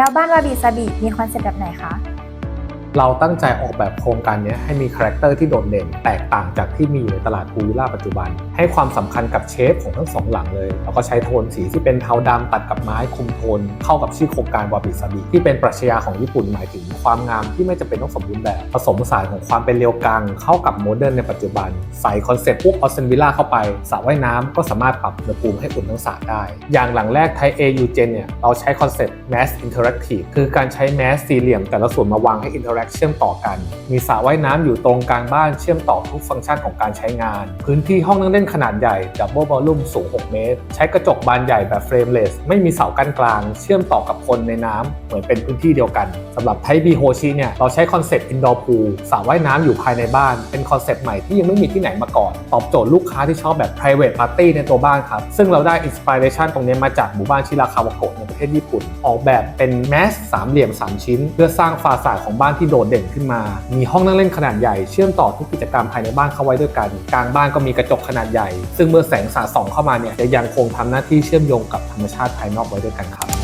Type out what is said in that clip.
แล้วบ้านวาบิซาบิมีคอนเซ็ปต์แบบไหนคะ เราตั้งใจออกแบบโครงการนี้ให้มีคาแรคเตอร์ที่โดดเด่น แตกต่างจากที่มีอยู่ในตลาดพูวิลล่าปัจจุบัน ให้ความสำคัญกับเชฟของทั้งสองหลังเลย แล้วก็ใช้โทนสีที่เป็นเทาดำตัดกับไม้คุมโทน เข้ากับชื่อโครงการวาบิซาบิที่เป็นปรัชญาของญี่ปุ่นหมายถึงความงามที่ไม่จำเป็นต้องสมบูรณ์แบบ ผสมผสานของความเป็นเรียวกัง เข้ากับโมเดิร์นในปัจจุบัน ใส่คอนเซ็ปต์พวกออสเซนวิลล่าเข้าไปสระว่ายน้ำก็สามารถปรับอุณหภูมิให้อุ่นทั้งสระได้ อย่างหลังแรกไทย AU Gen เนี่ยเราใช้คอนเซ็ปต์ Mass Interactive คือการใช้แมสสี่เหลี่ยมแต่ละส่วนมาวางให้ Interact เชื่อมต่อกัน มีสระว่ายน้ำอยู่ตรงกลางบ้านเชื่อมต่อทุกฟังก์ชันของการใช้งาน พื้นที่ห้องนั่งเล่นขนาดใหญ่ Double Volume สูง 6 เมตร ใช้กระจกบานใหญ่แบบ Frameless ไม่มีเสากั้นกลาง เชื่อมต่อกับคนในน้ำเหมือนเป็นพื้นที่เดียวกันสำหรับไทบีโฮชิเนี่ยเราใช้คอนเซ็ปต์ Indoor Pool สระว่ายน้ำอยู่ภายในบ้าน เป็นคอนเซ็ปต์ใหม่ที่ยังไม่มีที่ไหนมาก่อนตอบโจทย์ลูกค้าที่ชอบแบบ private party ในตัวบ้านครับซึ่งเราได้ inspiration ตรงนี้มาจากหมู่บ้านชิราคาวาโกะในประเทศญี่ปุ่น ออกแบบเป็นแมสสามเหลี่ยม3ชิ้น เพื่อสร้างฟาสาดของบ้านที่โดดเด่นขึ้นมา มีห้องนั่งเล่นขนาดใหญ่เชื่อมต่อทุกกิจกรรมภายในบ้านเข้าไว้ด้วยกัน กลางบ้านก็มีกระจกขนาดใหญ่ ซึ่งเมื่อแสงสาดส่องเข้ามาเนี่ยจะยังคงทำหน้าที่เชื่อมโยงกับธรรมชาติภายนอกไว้ด้วยกันครับ